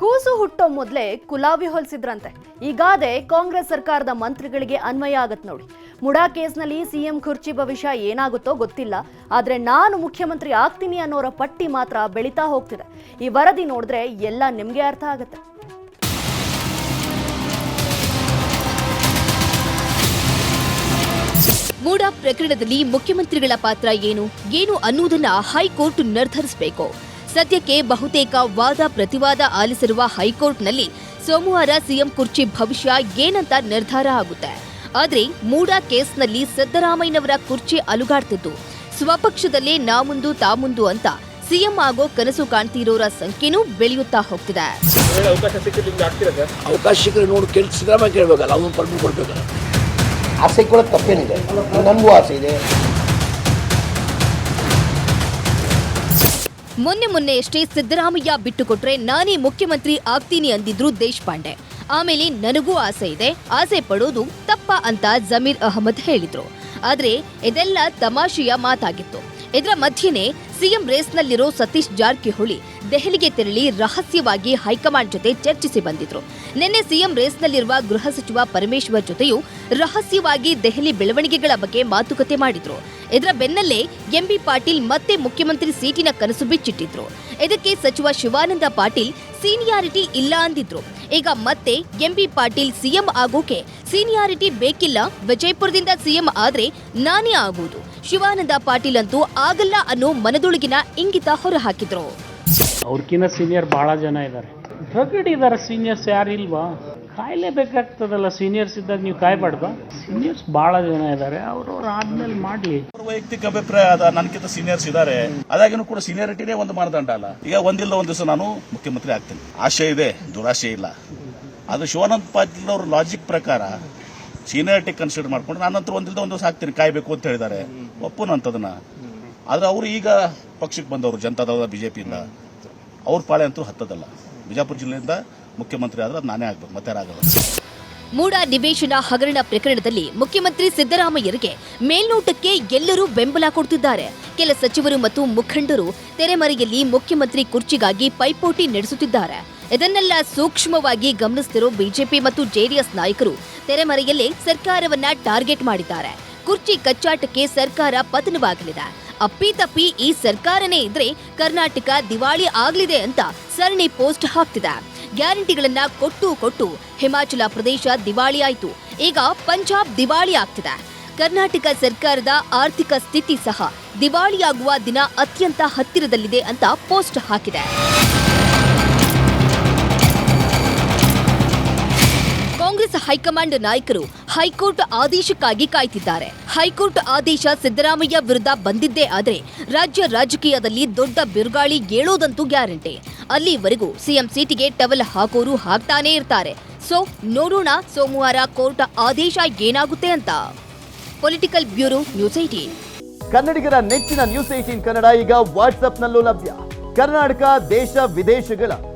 ಕೂಸು ಹುಟ್ಟೋ ಮೊದಲೇ ಕುಲಾವಿ ಹೊಲಿಸಿದ್ರಂತೆ ಈಗಾದೆ ಕಾಂಗ್ರೆಸ್ ಸರ್ಕಾರದ ಮಂತ್ರಿಗಳಿಗೆ ಅನ್ವಯ ಆಗತ್ತೆ ನೋಡಿ. ಮುಡಾ ಕೇಸ್ನಲ್ಲಿ ಸಿಎಂ ಖುರ್ಚಿ ಭವಿಷ್ಯ ಏನಾಗುತ್ತೋ ಗೊತ್ತಿಲ್ಲ. ಆದರೆ ನಾನು ಮುಖ್ಯಮಂತ್ರಿ ಆಗ್ತೀನಿ ಅನ್ನೋರ ಪಟ್ಟಿ ಮಾತ್ರ ಬೆಳೀತಾ ಹೋಗ್ತಿದೆ. ಈ ವರದಿ ನೋಡಿದ್ರೆ ಎಲ್ಲ ನಿಮಗೆ ಅರ್ಥ ಆಗುತ್ತೆ. ಮೂಡ ಪ್ರಕರಣದಲ್ಲಿ ಮುಖ್ಯಮಂತ್ರಿಗಳ ಪಾತ್ರ ಏನು? ಏನು ಅನ್ನುವುದನ್ನ ಹೈಕೋರ್ಟ್ ನಿರ್ಧರಿಸಬೇಕು. ಸದ್ಯಕ್ಕೆ ಬಹುತೇಕ ವಾದ ಪ್ರತಿವಾದ ಆಲಿಸಿರುವ ಹೈಕೋರ್ಟ್ನಲ್ಲಿ ಸೋಮವಾರ ಸಿಎಂ ಕುರ್ಚಿ ಭವಿಷ್ಯ ಏನಂತ ನಿರ್ಧಾರ ಆಗುತ್ತೆ. ಆದರೆ ಮೂಡಾ ಕೇಸ್ನಲ್ಲಿ ಸಿದ್ದರಾಮಯ್ಯನವರ ಕುರ್ಚಿ ಅಲುಗಾಡ್ತಿದ್ದು. ಸ್ವಪಕ್ಷದಲ್ಲೇ ನಾಮುಂದು ತಾಮುಂದು ಅಂತ ಸಿಎಂ ಆಗೋ ಕನಸು ಕಾಣ್ತಿರೋರ ಸಂಖ್ಯೆನೂ ಬೆಳೆಯುತ್ತಾ ಹೋಗ್ತಿದೆ. ಅವಕಾಶ ಸಿಕ್ಕರೆ ನೋಡಿ ಕೇಳಿ ಸಿದ್ದರಾಮಯ್ಯ ಕೇಳಬೇಕಲ್ಲ ಅವನು ಪರ್ಮಿಟ್ ಕೊಡ್ಬೇಕಲ್ಲ. ಆಸೆ ಕೂಡ ತಪ್ಪೇನಿದೆ. ನನಗೂ ಆಸೆ ಇದೆ. ಮೊನ್ನೆ ಮೊನ್ನೆಯಷ್ಟೇ ಸಿದ್ದರಾಮಯ್ಯ ಬಿಟ್ಟುಕೊಟ್ರೆ ನಾನೇ ಮುಖ್ಯಮಂತ್ರಿ ಆಗ್ತೀನಿ ಅಂದಿದ್ರು ದೇಶಪಾಂಡೆ. ಆಮೇಲೆ ನನಗೂ ಆಸೆ ಇದೆ. ಆಸೆ ಪಡೋದು ತಪ್ಪ ಅಂತ ಜಮೀರ್ ಅಹಮದ್ ಹೇಳಿದ್ರು. ಆದ್ರೆ ಇದೆಲ್ಲ ತಮಾಷೆಯ ಮಾತಾಗಿತ್ತು. ಇದರ ಮಧ್ಯೆನೇ ಸಿಎಂ ರೇಸ್ನಲ್ಲಿರೋ ಸತೀಶ್ ಜಾರಕಿಹೊಳಿ ದೆಹಲಿಗೆ ತೆರಳಿ ರಹಸ್ಯವಾಗಿ ಹೈಕಮಾಂಡ್ ಜೊತೆ ಚರ್ಚಿಸಿ ಬಂದಿದ್ರು. ನಿನ್ನೆ ಸಿಎಂ ರೇಸ್ನಲ್ಲಿರುವ ಗೃಹ ಸಚಿವ ಪರಮೇಶ್ವರ್ ಜೊತೆಯೂ ರಹಸ್ಯವಾಗಿ ದೆಹಲಿ ಬೆಳವಣಿಗೆಗಳ ಬಗ್ಗೆ ಮಾತುಕತೆ ಮಾಡಿದ್ರು. ಇದರ ಬೆನ್ನಲ್ಲೇ ಎಂಬಿ ಪಾಟೀಲ್ ಮತ್ತೆ ಮುಖ್ಯಮಂತ್ರಿ ಸೀಟಿನ ಕನಸು ಬಿಚ್ಚಿಟ್ಟಿದ್ರು. ಇದಕ್ಕೆ ಸಚಿವ ಶಿವಾನಂದ ಪಾಟೀಲ್ ಸೀನಿಯಾರಿಟಿ ಇಲ್ಲ ಅಂದಿದ್ರು. ಈಗ ಮತ್ತೆ ಎಂಬಿ ಪಾಟೀಲ್ ಸಿಎಂ ಆಗೋಕೆ ಸೀನಿಯಾರಿಟಿ ಬೇಕಿಲ್ಲ, ವಿಜಯಪುರದಿಂದ ಸಿಎಂ ಆದ್ರೆ ನಾನೇ ಆಗುವುದು ಶಿವಾನಂದ ಪಾಟೀಲ್ ಅಂತೂ ಆಗಲ್ಲ ಅನ್ನೋ ಮನದೊಳಗಿನ ಇಂಗಿತ ಹೊರಹಾಕಿದ್ರು. ಅವ್ರಕಿನ್ನ ಸೀನಿಯರ್ ಬಹಳ ಜನ ಇದ್ದಾರೆ ಸೀನಿಯರ್ಸ್ ಯಾರು ಇಲ್ವಾ ಕಾಯಲೇಬೇಕಾಗ್ತದಲ್ಲ ಸೀನಿಯರ್ಸ್ ಇದ್ದಾಗ ನೀವು ಕಾಯ್ಬಾರ್ದು. ಸೀನಿಯರ್ಸ್ ಭಾಳ ಜನ ಇದ್ದಾರೆ ಅವ್ರವ್ರು ಆದ್ಮೇಲೆ ಅವ್ರ ವೈಯಕ್ತಿಕ ಅಭಿಪ್ರಾಯ ಅದ ನನಗಿಂತ ಸೀನಿಯರ್ಸ್ ಇದ್ದಾರೆ ಅದಾಗಿನೂ ಕೂಡ ಸೀನಿಯರಿಟಿನೇ ಒಂದು ಮಾನದಂಡ ಅಲ್ಲ. ಈಗ ಒಂದಿಲ್ಲ ಒಂದ್ ದಿವಸ ನಾನು ಮುಖ್ಯಮಂತ್ರಿ ಆಗ್ತೀನಿ. ಆಶೆ ಇದೆ, ದುರಾಶೆ ಇಲ್ಲ. ಅದು ಶಿವಾನಂದ ಪಾಟೀಲ್ ಅವ್ರ ಲಾಜಿಕ್ ಪ್ರಕಾರ ಸೀನಿಯರಿಟಿ ಕನ್ಸಿಡರ್ ಮಾಡ್ಕೊಂಡು ನಾನಂತರ ಒಂದಿಲ್ಲ ಒಂದು ದಿವಸ ಆಗ್ತೀನಿ, ಕಾಯ್ಬೇಕು ಅಂತ ಹೇಳಿದ್ದಾರೆ. ಒಪ್ಪು ಅಂತದನ್ನ. ಆದ್ರೆ ಅವರು ಈಗ ಪಕ್ಷಕ್ಕೆ ಬಂದವರು, ಜನತಾದಳದ ಬಿಜೆಪಿಯಿಂದ ಅವ್ರ ಪಾಳೆ ಅಂತೂ ಹತ್ತದಲ್ಲ. ಬಿಜಾಪುರ ಜಿಲ್ಲೆಯಿಂದ ಮುಖ್ಯಮಂತ್ರಿ ಆದ್ರೆ ಅದು ನಾನೇ ಆಗ್ಬೇಕು, ಮತ್ತೆ ಆಗಲ್ಲ ಮೂಡ ನಿವೇಶನ ಹಗರಣ ಪ್ರಕರಣದಲ್ಲಿ ಮುಖ್ಯಮಂತ್ರಿ ಸಿದ್ದರಾಮಯ್ಯರಿಗೆ ಮೇಲ್ನೋಟಕ್ಕೆ ಎಲ್ಲರೂ ಬೆಂಬಲ ಕೊಡ್ತಿದ್ದಾರೆ. ಕೆಲ ಸಚಿವರು ಮತ್ತು ಮುಖಂಡರು ತೆರೆಮರೆಯಲ್ಲಿ ಮುಖ್ಯಮಂತ್ರಿ ಕುರ್ಚಿಗಾಗಿ ಪೈಪೋಟಿ ನಡೆಸುತ್ತಿದ್ದಾರೆ. ಇದನ್ನೆಲ್ಲ ಸೂಕ್ಷ್ಮವಾಗಿ ಗಮನಿಸುತ್ತಿರೋ ಬಿಜೆಪಿ ಮತ್ತು ಜೆಡಿಎಸ್ ನಾಯಕರು ತೆರೆಮರೆಯಲ್ಲೇ ಸರ್ಕಾರವನ್ನ ಟಾರ್ಗೆಟ್ ಮಾಡಿದ್ದಾರೆ. ಕುರ್ಚಿ ಕಚ್ಚಾಟಕ್ಕೆ ಸರ್ಕಾರ ಪತನವಾಗಲಿದೆ. ಅಪ್ಪಿತಪ್ಪಿ ಈ ಸರ್ಕಾರನೇ ಇದ್ರೆ ಕರ್ನಾಟಕ ದಿವಾಳಿ ಆಗಲಿದೆ ಅಂತ ಸರಣಿ ಪೋಸ್ಟ್ ಹಾಕ್ತಿದೆ. ಗ್ಯಾರಂಟಿಗಳನ್ನ ಕೊಟ್ಟು ಕೊಟ್ಟು ಹಿಮಾಚಲ ಪ್ರದೇಶ ದಿವಾಳಿ ಆಯಿತು. ಈಗ ಪಂಜಾಬ್ ದಿವಾಳಿ ಆಗ್ತಿದೆ. ಕರ್ನಾಟಕ ಸರ್ಕಾರದ ಆರ್ಥಿಕ ಸ್ಥಿತಿ ಸಹ ದಿವಾಳಿಯಾಗುವ ದಿನ ಅತ್ಯಂತ ಹತ್ತಿರದಲ್ಲಿದೆ ಅಂತ ಪೋಸ್ಟ್ ಹಾಕಿದೆ. ಕಾಂಗ್ರೆಸ್ ಹೈಕಮಾಂಡ್ ನಾಯಕರು ಹೈಕೋರ್ಟ್ ಆದೇಶಕ್ಕಾಗಿ ಕಾಯ್ತಿದ್ದಾರೆ. ಹೈಕೋರ್ಟ್ ಆದೇಶ ಸಿದ್ದರಾಮಯ್ಯ ವಿರುದ್ಧ ಬಂದಿದ್ದೇ ಆದರೆ ರಾಜ್ಯ ರಾಜಕೀಯದಲ್ಲಿ ದೊಡ್ಡ ಬಿರುಗಾಳಿ ಏಳೋದಂತೂ ಗ್ಯಾರಂಟಿ. ಅಲ್ಲಿವರೆಗೂ ಸಿಎಂ ಸೀಟಿಗೆ ಟವಲ್ ಹಾಕೋರು ಹಾಕ್ತಾನೇ ಇರ್ತಾರೆ. ಸೊ, ನೋಡೋಣ ಸೋಮವಾರ ಕೋರ್ಟ್ ಆದೇಶ ಏನಾಗುತ್ತೆ ಅಂತ. ಪೊಲಿಟಿಕಲ್ ಬ್ಯೂರೋ ನ್ಯೂಸ್ ಏಟೀನ್ ಕನ್ನಡಿಗರ ನೆಚ್ಚಿನ ನ್ಯೂಸ್ ಏಟೀನ್ ಕನ್ನಡ ಈಗ ವಾಟ್ಸ್ಆಪ್ನಲ್ಲೂ ಲಭ್ಯ. ಕರ್ನಾಟಕ, ದೇಶ, ವಿದೇಶಗಳ